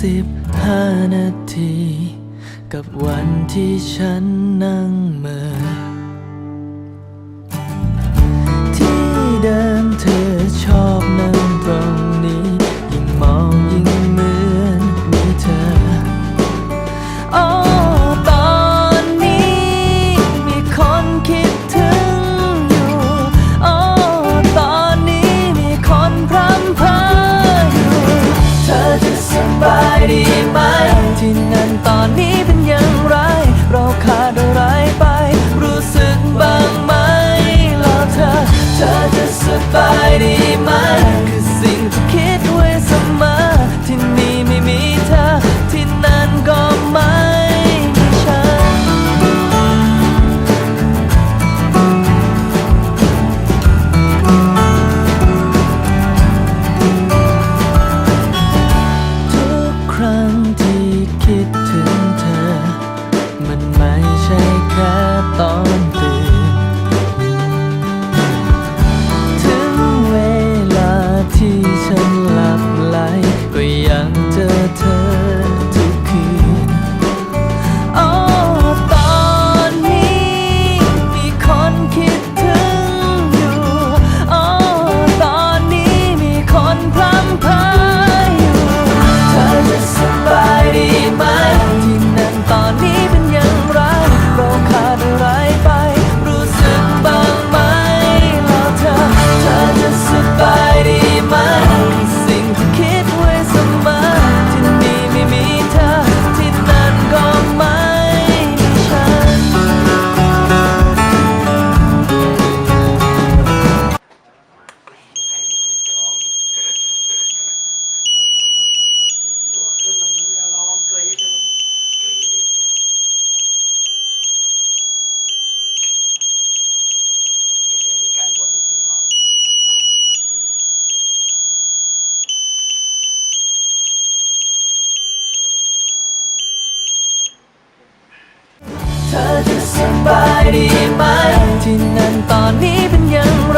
สิบห้านาที กับวันที่ฉันนั่งเมื่อายดีไหมที่นั่นตอนนี้เป็นอย่างไร เราขาดอะไรไป รู้สึกบ้างไหมรอเธอ เธอจะสบายดีไหม คือสิ่งที่คิดไว้เสมอที่นี่ไม่มีเธอ ครั้ง สบายดีไหม ที่นั่นตอนนี้เป็นยัง